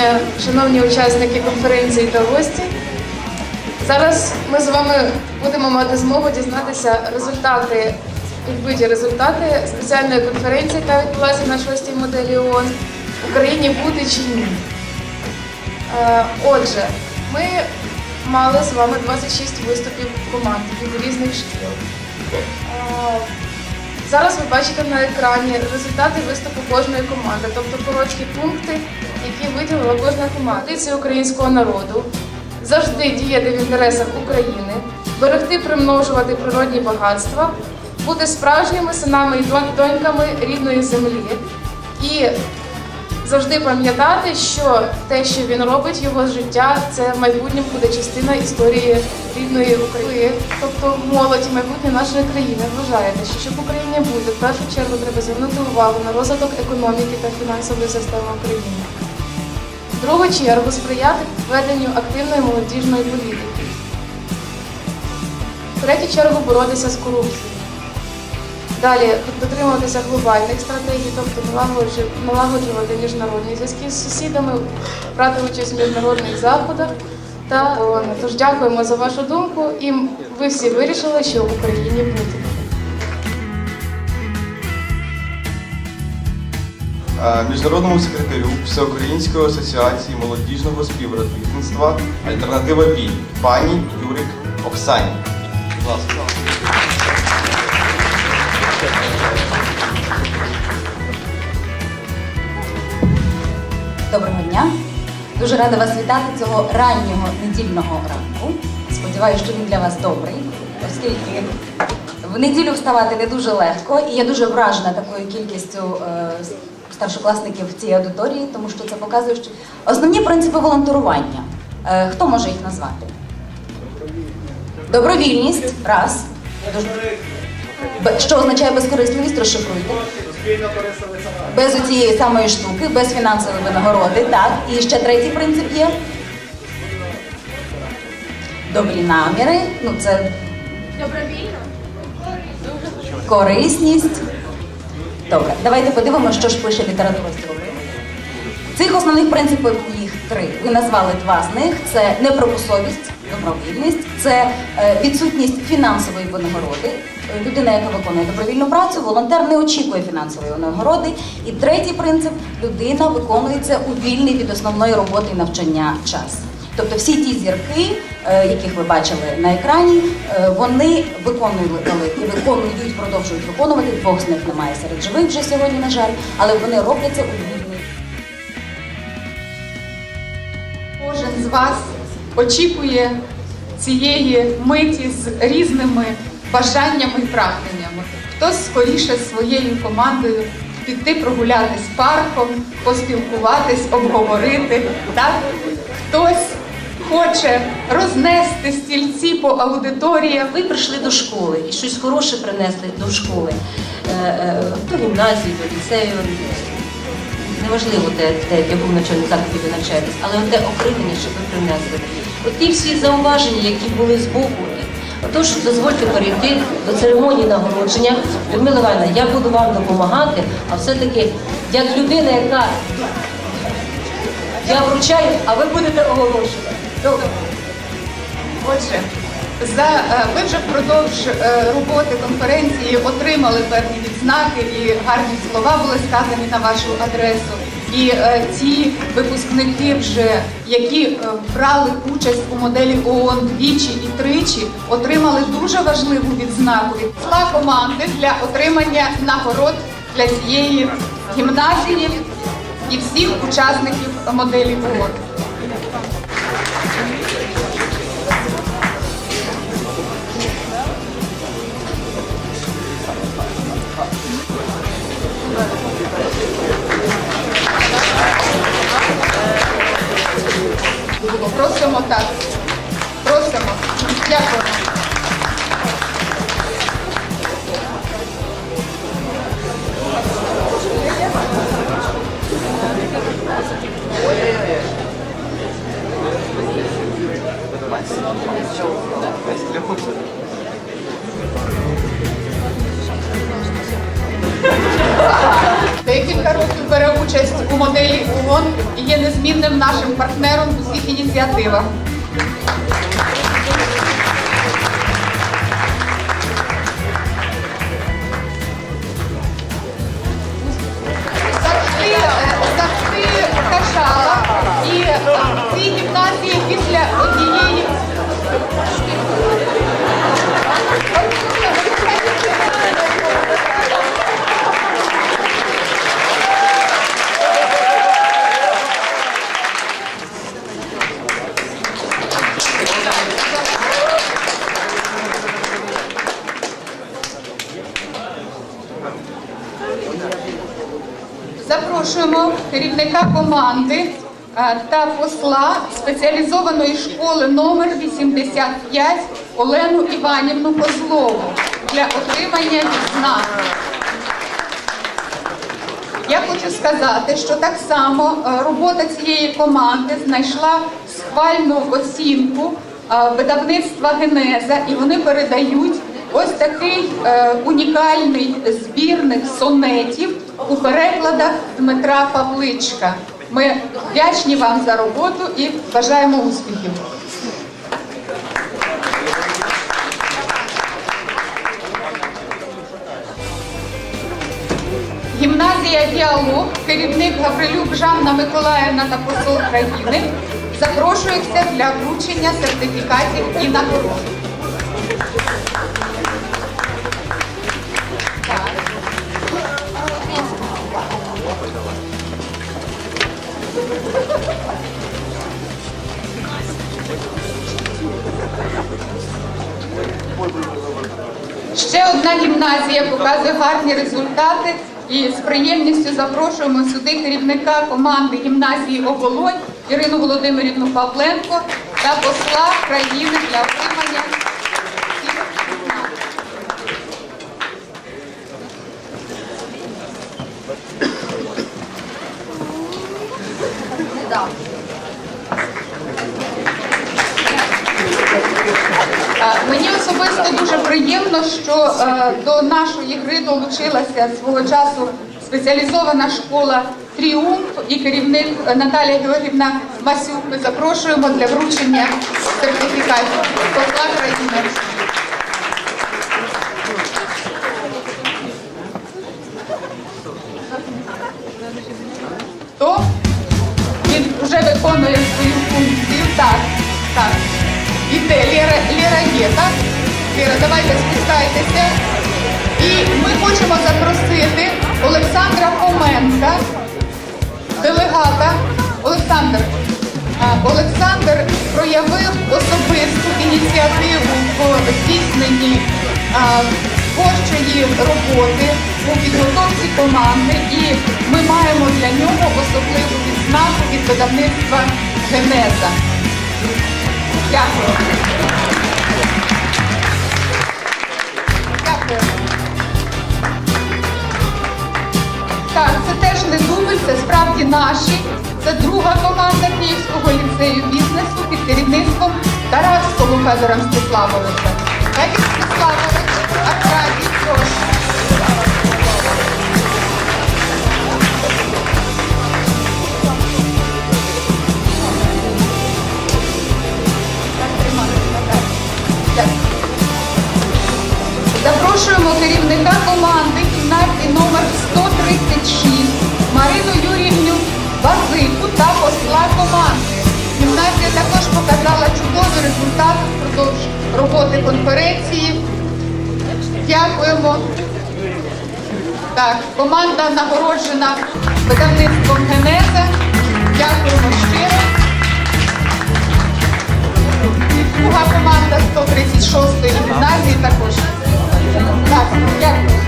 дня, шановні учасники конференції та гості. Зараз ми з вами будемо мати змогу дізнатися результати, підбиті результати спеціальної конференції, яка відбулася на шостій моделі ООН Україні бути чи ні. Е, Отже, ми мали з вами 26 виступів команд від різних шкіл. Зараз ви бачите на екрані результати виступу кожної команди, тобто короткі пункти, які виділила кожна команда. Традиція українського народу завжди діяти в інтересах України, берегти, примножувати природні багатства, бути справжніми синами і доньками рідної землі і завжди пам'ятати, що те, що він робить, його життя, це в майбутньому буде частина історії рідної України. Тобто молодь і майбутнє нашої країни вважаєте, що щоб Україні бути, в першу чергу треба звернути увагу на розвиток економіки та фінансової системи України. В другу чергу сприяти веденню активної молодіжної політики. В третю чергу боротися з корупцією. Далі дотримуватися глобальних стратегій, тобто налагоджувати міжнародні зв'язки з сусідами, брати участь в міжнародних заходах. Та тож дякуємо за вашу думку, і ви всі вирішили, що в Україні бути. Е, Міжнародному секретарю Всеукраїнської асоціації молодіжного співробітництва Альтернатива Бій пані Юрик Оксані. Будь ласка. Доброго дня. Дуже рада вас вітати цього раннього недільного ранку. Сподіваюся, що він для вас добрий, оскільки в неділю вставати не дуже легко, і я дуже вражена такою кількістю е, старшокласників в цій аудиторії, тому що це показує, що основні принципи волонтерування. Е, хто може їх назвати? Добровільність раз. Що означає безкорисливість, розшифруйте. Без цієї самої штуки, без фінансової винагороди, так. І ще третій принцип є. Добрі наміри. Ну, це Добровільно? корисність. Добре, давайте подивимося, що ж пише література. Цих основних принципів їх три. Ви назвали два з них: це непромусовість, добровільність, це е, відсутність фінансової винагороди. Людина, яка виконує добровільну працю, волонтер не очікує фінансової винагороди. І третій принцип людина виконується у вільний від основної роботи і навчання час. Тобто всі ті зірки, е, яких ви бачили на екрані, е, вони виконували і виконують, продовжують виконувати. Двох з них немає серед живих вже сьогодні, на жаль, але вони роблять це у вільний. Кожен з вас очікує цієї миті з різними бажаннями і прагненнями. Хтось скоріше зі своєю командою піти прогулятись парком, поспілкуватись, обговорити. Так? Хтось хоче рознести стільці по аудиторіях. Ви прийшли до школи і щось хороше принесли до школи, Е, е, до гімназії, до ліцею. Неважливо, де, де в якому навчальному закладі ви навчаєтесь, але те окремлення, що ви принесли. От ті всі зауваження, які були з боку. Отож, дозвольте перейти до церемонії нагородження. Людмила Івановна, я буду вам допомагати, а все-таки як людина, яка я вручаю, а ви будете оголошувати. Добре. Отже, за, е, ви вже впродовж е, роботи конференції отримали певні відзнаки і гарні слова були сказані на вашу адресу. І е, ті випускники, вже які е, брали участь у моделі ООН двічі і тричі, отримали дуже важливу відзнаку від числа команди для отримання нагород для цієї гімназії і всіх учасників моделі ООН. Моделі ООН є незмінним нашим партнером у всіх ініціативах. Керівника команди е, та посла спеціалізованої школи номер 85 Олену Іванівну Козлову для отримання відзнак. Я хочу сказати, що так само е, робота цієї команди знайшла схвальну оцінку е, видавництва Генеза, і вони передають ось такий унікальний збірник сонетів у перекладах Дмитра Павличка. Ми вдячні вам за роботу і бажаємо успіхів. Гімназія Діалог, керівник Гаврилюк Жанна Миколаївна та посол країни запрошуються для вручення сертифікатів і нагород. Ще одна гімназія показує гарні результати. І з приємністю запрошуємо сюди керівника команди гімназії Оболонь Ірину Володимирівну Павленко та посла країни для отримання. цих відзнак. Е, Мені особисто дуже приємно, що е, до нашої гри долучилася свого часу спеціалізована школа Тріумф і керівник е, Наталія Георгівна Масюк. Ми запрошуємо для вручення сертифікатів посла країни. То він вже виконує свою функцію. Так, так. Іде Лера, Лера є, так? Лера, давайте спускайтеся. І ми хочемо запросити Олександра Хоменка, делегата. Олександр. Олександр проявив особисту ініціативу в здійсненні творчої роботи у підготовці команди, і ми маємо для нього особливу відзнаку від видавництва Генеза. Дякую. Наші. Це друга команда Київського ліцею бізнесу під керівництвом Таравського Федора Мстиславовича. Федір Мстиславович, Аркадій, прошу. Запрошуємо керівника команди кімнаті номер 136 Марину Юрівню Базику та посла команди. Гімназія також показала чудовий результат впродовж роботи конференції. Дякуємо. Так, команда нагороджена видавництвом Генеза. Дякуємо щиро. Друга команда 136-ї гімназії також. Так, дякую.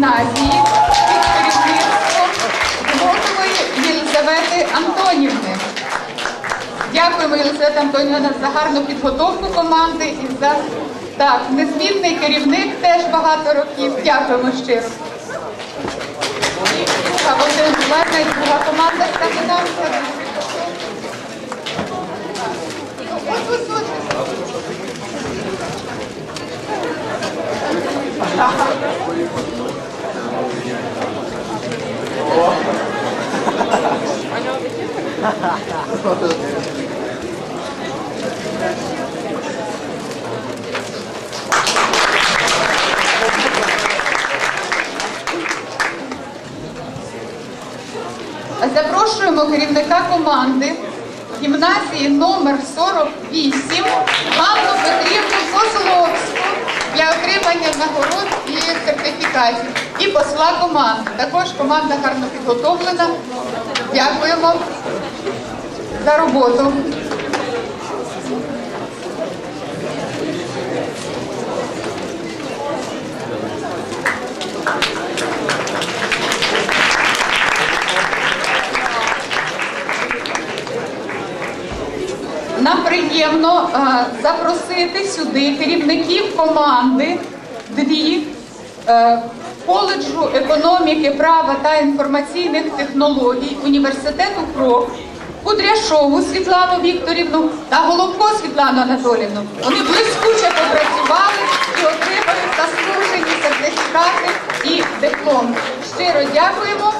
Гімназії під керівництвом Глотової Єлизавети Антонівни. Дякуємо, Єлизавета Антонівна, за гарну підготовку команди і за Так, незмінний керівник теж багато років. Дякуємо щиро. Друга Миколаївна і друга команда скандинавська. Ось, ось, ось. Запрошуємо керівника команди гімназії номер 48 Ганну Петрівну Козловську для отримання нагород і сертифікатів. І посла команди. Також команда гарно підготовлена. Дякуємо за роботу. Нам приємно е, запросити сюди керівників команди дві е, коледжу економіки, права та інформаційних технологій університету КРОК Кудряшову Світлану Вікторівну та Головко Світлану Анатолівну. Вони блискуче попрацювали і отримали заслужені сертифікати і диплом. Щиро дякуємо.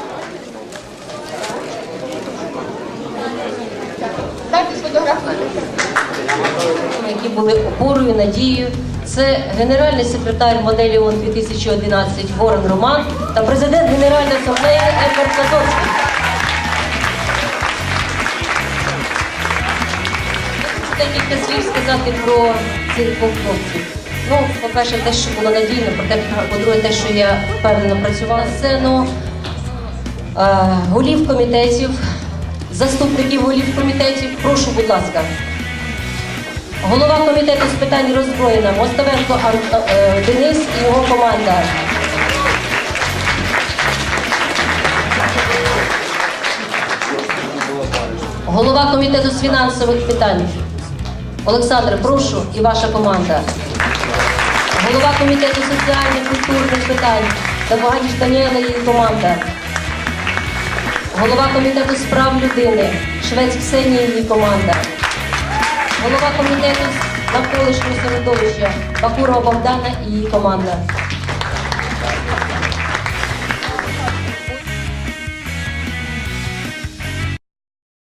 Дайте сфотографувати. Які були опорою, надією. Це генеральний секретар моделі ООН 2011 Ворон Роман та президент Генеральної асамблеї Едвард Садовський. Декілька слів сказати про цих двох хлопців. Ну, по-перше, те, що було надійно, по-друге, те, що я впевнено працювала на сцену, е, голів комітетів, заступників голів комітетів. Прошу, будь ласка. Голова комітету з питань роззброєння Мостовенко е, Денис і його команда. Голова комітету з фінансових питань. Олександр, прошу, і ваша команда. Голова комітету соціальних культурних питань. Довганіч Даніела і її команда. Голова комітету з прав людини. Швець Ксенія і її команда голова комітету навколишнього середовища Бакурова Богдана і її команда.